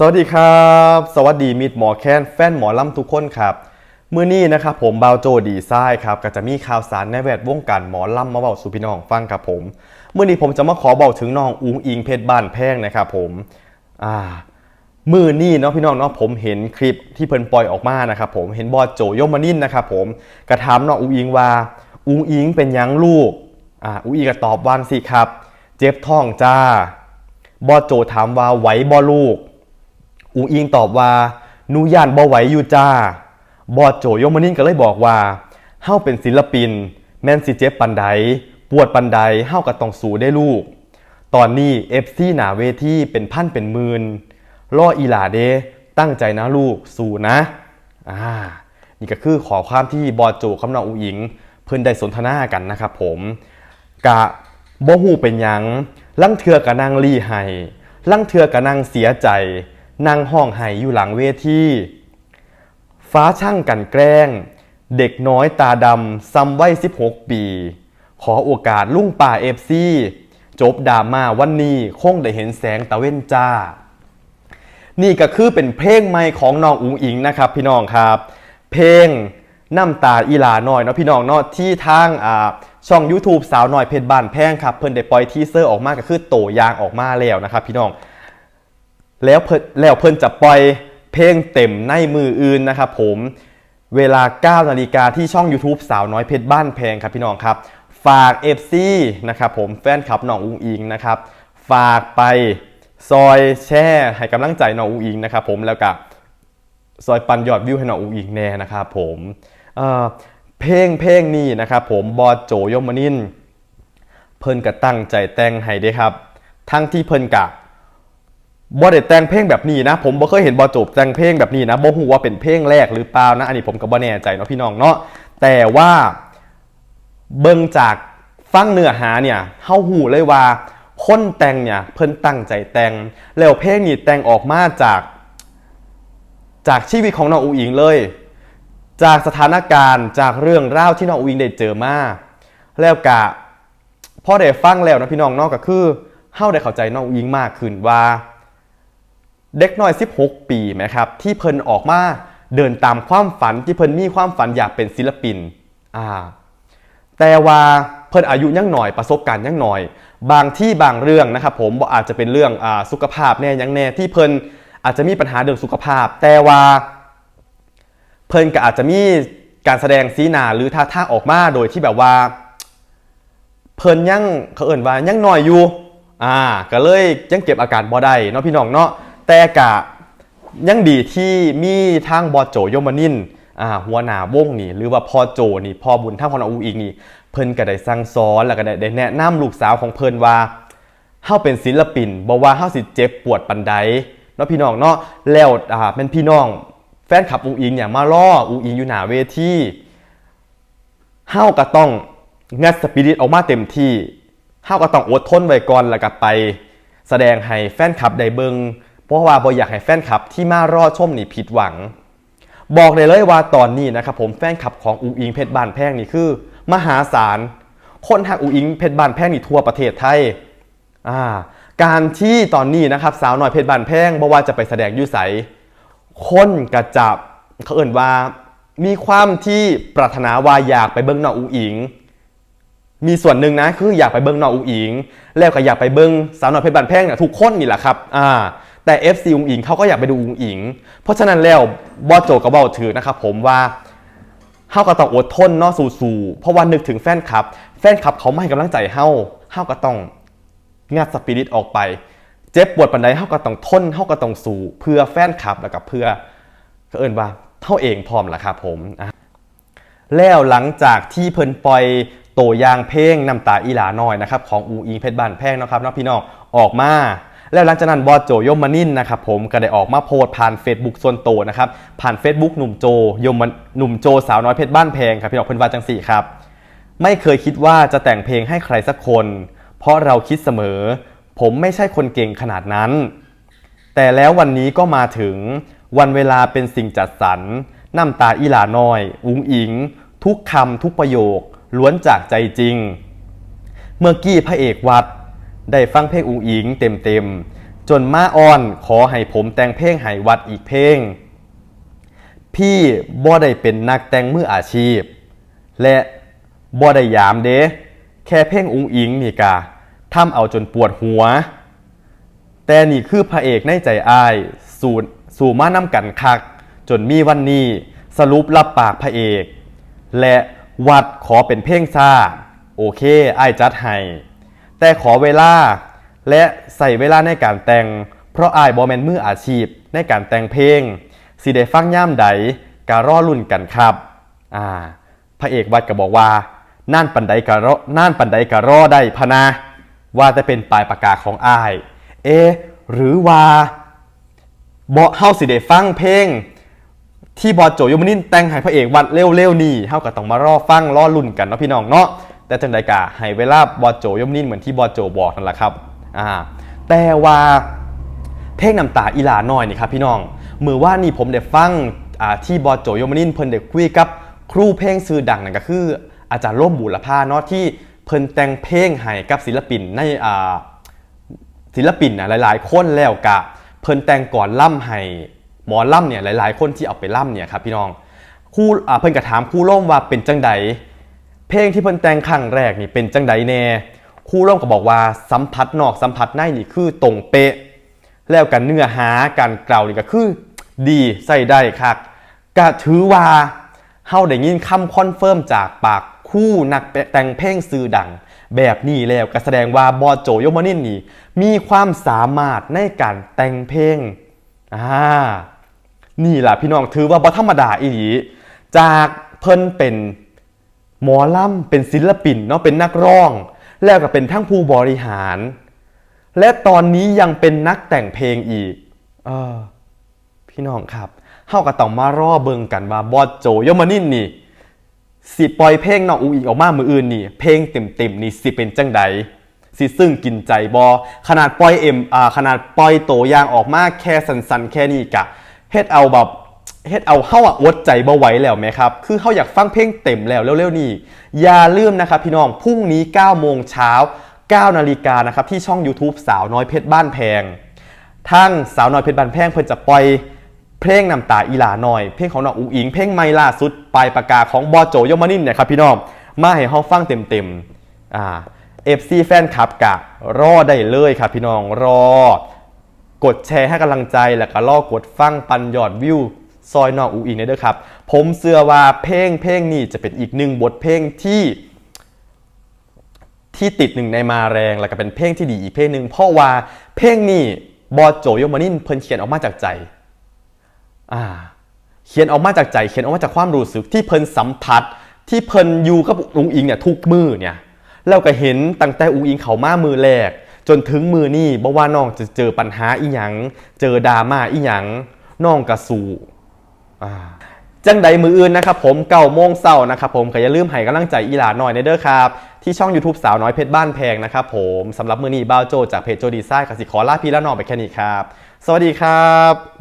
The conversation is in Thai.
สวัสดีครับ สวัสดีมิดหมอแคนแฟนหมอลำทุกคนครับมื้อนี้นะครับผมบาวโจดีไซน์ครับก็จะมีข่าวสารในแวดวงการหมอลำมาเบาสู่พี่น้องฟังครับผมเมื้อนี้ผมจะมาขอเบาถึงน้องอุงอิงเพชรบ้านแพงนะครับผมอ่ามื่อนี่เนาะพี่น้องเนาะผมเห็นคลิปที่เพิ่นปล่อยออกมานะครับผมเห็นบอสโจยมนินนะครับผมกระถามน้องอุงอิงว่าอุงอิงเป็นยังลูกอ่าอุงอิงก็ตอบวาจั่งสิครับ เจ็บท้องจ้าบอสโจถามว่าไหวบ่ลูก อุงอิงตอบว่าหนูย่านบ่ไหวอยู่จ้า บอดโจยมนินก็เลยบอกว่าเฮาเป็นศิลปิน แม่นสิเจ็บปันใดปวดปันใดเฮาก็ต้องสู้ได้ลูก ตอนนี้ FC หนาเวทีเป็นพันเป็นหมื่นล่ออีหลาเดตั้งใจนะลูกสู้นะอ่านี่ก็คือขอความที่บอดโจคำนองอุงอิง เพิ่อนได้สนทนากันนะครับผมกะบ่ฮู้เป็นยัง ลั่งเทือกะนางรีไห้ ลั่งเทือกะนางเสียใจ นางห้องไห้อยู่หลังเวทีฟ้าช่างกันแกล้ง เด็กน้อยตาดำซ้ำวัย16 ปี ขอโอกาสลุงป่าเอฟซีจบดราม่าวันนี้คงได้เห็นแสงตะเว้นจ้า นี่ก็คือเป็นเพลงใหม่ของน้องอุ๋งอิงนะครับพี่น้องครับ เพลงน้ำตาอีลาหน่อยเนาะพี่น้องเนาะที่ทางอ่าช่อง YouTube สาวหน่อยเพชรบานแพงครับ เพิ่นได้ปล่อยทีเซอร์ออกมาก็คือโตยางออกมาแล้วนะครับพี่น้อง แล้วเพิ่นแล้วเพิ่นจะปล่อยเพลงเต็มในมืออื่นนะครับผมเวลา 9 นาฬิกาที่ช่อง YouTube สาวน้อยเพชรบ้านแพงครับพี่น้องครับ ฝาก FC นะครับผมแฟนคลับน้องอุงอิงนะครับ ฝากไปซอยแช่ให้กำลังใจน้องอุงอิงนะครับผมแล้วก็ซอยปันยอดวิวให้น้องอุงอิงแน่นะครับผมเเพลงเพลงนี้นะครับผมบอโจยมนิน เพิ่นก็ตั้งใจแต่งให้ด้ครับ ทั้งที่เพิ่นกะ บอได้แต่งเพลงแบบนี้นะ ผมบ่เคยเห็นบอจบแต่งเพลงแบบนี้นะบ่ฮู้ว่าเป็นเพลงแรกหรือเปล่านะ อันนี้ผมก็บ่แน่ใจเนาะพี่น้องเนาะแต่ว่าเบิ่งจากฟังเนื้อหาเนี่ยเฮาฮู้เลยว่าคนแต่งเนี่ยเพิ่นตั้งใจแต่งแล้วเพลงนี้แต่งออกมาจาก จากชีวิตของน้องอูอิงเลย จากสถานการณ์จากเรื่องราวที่น้องอูอิงได้เจอมาแล้วกะพอได้ฟังแล้วนะพี่น้องเนอกก็คือเฮาได้เข้าใจน้องอูอิงมากขึ้นว่า เด็กน้อย 16 ปีไหมครับที่เพิ่นออกมาเดินตามความฝันที่เพิ่นมีความฝันอยากเป็นศิลปินอ่าแต่ว่าเพิ่นอายุยังหน่อยประสบการณ์ยังหน่อย บางที่บางเรื่องนะครับผมบ่อาจจะเป็นเรื่องอ่าสุขภาพแน่ยังแน่ที่เพิ่นอาจจะมีปัญหาเรื่องสุขภาพ แต่ว่าเพิ่นก็อาจจะมีการแสดงสีหน้าหรือท่าทางออกมาโดยที่แบบว่า เพิ่นยังเขาเอิ่นว่ายังหน้อยอยู่อ่าก็เลยยังเก็บอาการบ่ได้เนาะพี่น้องเนาะ แต่กะยังดีที่มีทางบอโจโยมนินอ่าหัวหน้าวงนี่หรือว่าพ่อโจนี่พ่อบุญท่างขอนอูอีกนี่ เพิ่นก็ได้สั่งสอนแล้วก็ได้ได้แนะนำลูกสาวของเพิ่นว่าเฮาเป็นศิลปินบ่ว่าเฮาสิเจ็บปวดปันใดเนาะพี่น้องเนาะแล้วอ่าเป็นพี่น้องแฟนคลับอูอิงเนี่ยมาล่ออูอิงอยู่หน้าเวทีเฮาก็ต้องงัดสปิริตออกมาเต็มที่เฮาก็ต้องอดทนไว้ก่อนแล้วก็ไป แสดงให้แฟนคลับได้เบิง เพราะว่าบ่อยากให้แฟนคลับที่มารอชมนี่ผิดหวัง บอกเลยเลยว่าตอนนี้นะครับผมแฟนคลับของอูอิงเพชรบานแพงนี่คือ มหาศาลคนหักอูอิงเพชรบานแพงนี่ทั่วประเทศไทยอ่าการที่ตอนนี้นะครับสาวน้อยเพชรบานแพงบ่ว่าจะไปแสดงยุไสคนกระจับเขาเอ่นว่ามีความที่ปรารถนาว่าอยากไปเบิ้งน้องอุ๋อิง มีส่วนหนึ่งนะคืออยากไปเบิ้งน้องอุ๋อิง แล้วก็อยากไปเบิ้งสาวน้อยเพชรบานแพงเนี่ยทุกคนนี่แหละครับอ่า แต่ FC อุงอิงเขาก็อยากไปดูอุงอิง เพราะฉะนั้นแล้วบอโจก็บอกถือนะครับผมว่าเฮาก็ต้องอดทนเนาะสู้ๆเพราะว่านึกถึงแฟนคลับ แฟนคลับเขาไม่ให้กำลังใจเฮาเฮาก็ต้องงัดสปิริตออกไป เจ็บปวดปันใดเฮาก็ต้องทนเฮาก็ต้องสู้เพื่อแฟนคลับแล้วก็เพื่อก็เอิ้นว่าเท่าเองพร้อมล่ะครับผมแล้วหลังจากที่เพิ่นปล่อยโตวยางเพลงน้ำตาอีหลาน้อยนะครับของอูอิงเพชรบ้านแพงนะครับเนาะพี่น้องออกมา แล้วหลังจากนั้นบอสโจยมมานินนะครับผมก็ได้ออกมาโพสต์ผ่าน Facebook ส่วนโตวนะครับผ่าน Facebook หนุ่มโจยมมันหนุ่มโจสาวน้อยเพชรบ้านแพงครับพี่น้องเพิ่นว่าจังสี่ครับไม่เคยคิดว่าจะแต่งเพลงให้ใครสักคน เพราะเราคิดเสมอ ผมไม่ใช่คนเก่งขนาดนั้น แต่แล้ววันนี้ก็มาถึงวันเวลาเป็นสิ่งจัดสรรน้ำตาอีหลาน้อย อุ้งอิง ทุกคำทุกประโยค ล้วนจากใจจริง เมื่อกี้พระเอกวัด ได้ฟังเพลงอุงอิงเต็มๆ จนมาอ่อนขอให้ผมแต่งเพลงให้วัดอีกเพลง พี่บ่ได้เป็นนักแต่งมืออาชีพ และบ่ได้ยามเด้แค่เพลงอุงอิงนี่กะทำเอาจนปวดหัว แต่นี่คือพระเอกในใจอ้ายสู่สู่มาน้ำกันคัก จนมีวันนี้สรุปรับปากพระเอก และวัดขอเป็นเพลงซาโอเคอ้ายจัดให้ แต่ขอเวลา และใส่เวลาในการแต่ง เพราะอายบอแมนมืออาชีพในการแต่งเพลงสิได้ฟังย่ามใดการอรุ่นกันครับอ่าพระเอกวัดก็บอกว่าน่านปันใดกะรอน่านปันใดกะรอได้พนา ว่าจะเป็นปลายปากกาของอาย เอ หรือว่าบอเฮาสิได้ฟังเพลง ที่บอโจยมนินแต่งให้พระเอกวัดเร็วๆนี่เฮาก็ต้องมารอฟังรอลุ่นกันเนาะพี่น้องเนาะ แต่จังใดกะให้เวลาบอโจย่อมนิ่นเหมือนที่บอโจบอกนั่นแหละครับอ่าแต่ว่าเพลงน้ำตาอีหลาน้อยนี่ครับพี่น้องมือว่านี่ผมได้ฟังที่บอโจยมนินเพิ่นได้คุยกับครูเพลงชื่อดังนั่นก็คือ อาจารย์ร่มบุรพาเนาะที่เพิ่นแต่งเพลงให้กับศิลปินในศิลปินนะหลาย ๆ คนแล้วกะ เพิ่นแต่งก่อนล่ำให้หมอล่ำเนี่ยหลาย ๆ คนที่เอาไปล่ำเนี่ยครับพี่น้องครู่เพิ่นกระถามครู่ร่มว่าเป็นจังใด เพลงที่เพิ่นแต่งครั้งแรกนี่เป็นจังใดแน่ครู่ร่มก็บอกว่าสัมผัสนอกสัมผัสในนี่คือตรงเป๊ะ แล้วกันเนื้อหาการกล่าวนี่ก็คือ ดีใส่ได้ครับก็ถือว่าเฮาได้ยินคำคอนเฟิร์มจากปากคู่นักแต่งเพลงซื้อดัง แบบนี้แล้วก็แสดงว่าบอโจโยมานินนี่ มีความสามารถในการแต่งเพลงอ่านี่แหละพี่น้องถือว่าบอธรรมดาอีหลีจากเพิ่นเป็น หมอลำเป็นศิลปินเนาะเป็นนักร้อง แล้วก็เป็นทั้งผู้บริหาร และตอนนี้ยังเป็นนักแต่งเพลงอีก เออ พี่น้องครับเฮาก็ต้องมารอเบิงกันว่าบอสโจยมานินนี่ สิปล่อยเพลงน้องอูอีกออกมามืออื่นนี่ เพลงเต็มๆนี่สิเป็นจังใดสิซึ่งกินใจบอขนาดปล่อยเอ็มอ่าขนาดปล่อยโตยางออกมาแค่สันๆแค่นี้กะเฮ็ดเอาแบบ เฮ็ดเอาเฮาอะอดใจบ่ไหวแล้วไหมครับ คือเฮาอยากฟังเพลงเต็มแล้วเร็วๆนี่ อย่าลืมนะครับพี่น้องพรุ่งนี้9โมงเช้า9นาฬิกานะครับที่ช่อง YouTube สาวน้อยเพชรบ้านแพงทั้งสาวน้อยเพชรบันแพงเพิ่นจะปล่อยเพลงน้ำตาอีหลาหน่อย เพลงของน้องอุ๋งอิง เพลงไม่ล่าสุดปลายปากกาของบอโจยมานินเนี่ยครับพี่น้อง มาให้เฮาฟังเต็มๆอ่า FC แฟนคลับกะรอได้เลยครับพี่น้องรอ กดแชร์ให้กำลังใจแล้วก็รอกดฟังปันยอดวิว ซอยน้องอุ๋งอิงเด้อครับ ผมเชื่อว่าเพลงเพลงนี้จะเป็นอีกหนึ่งบทเพลงที่ ที่ติดหนึ่งในมาแรงแล้วก็เป็นเพลงที่ดีอีกเพลงหนึ่งเพราะว่าเพลงนี้บอสโจโยมานินเพิ่นเขียนออกมาจากใจอ่าเขียนออกมาจากใจเขียนออกมาจากความรู้สึกที่เพิ่นสัมผัส ที่เพิ่นอยู่กับอุงอิงเนี่ยทุกมือเนี่ยแล้วก็เห็นตั้งแต่อุงอิงเขามามือแรก จนถึงมือนี่บ่ว่าน้องจะเจอปัญหาอีหยังเจอดราม่าอีหยังน้องกระสู่ จังใดมืออื่นนะครับผมเก้าโมงเศร้านะครับผมก็อย่าลืมให้กำลังใจอีหลาหน่อยในเด้อครับ ที่ช่อง YouTube สาวน้อยเพชรบ้านแพงนะครับผมสำหรับมือนี้บ้าวโจจากเพจโจดีไซน์กสิขอลาพี่และน้องไปแค่นี้ครับ สวัสดีครับ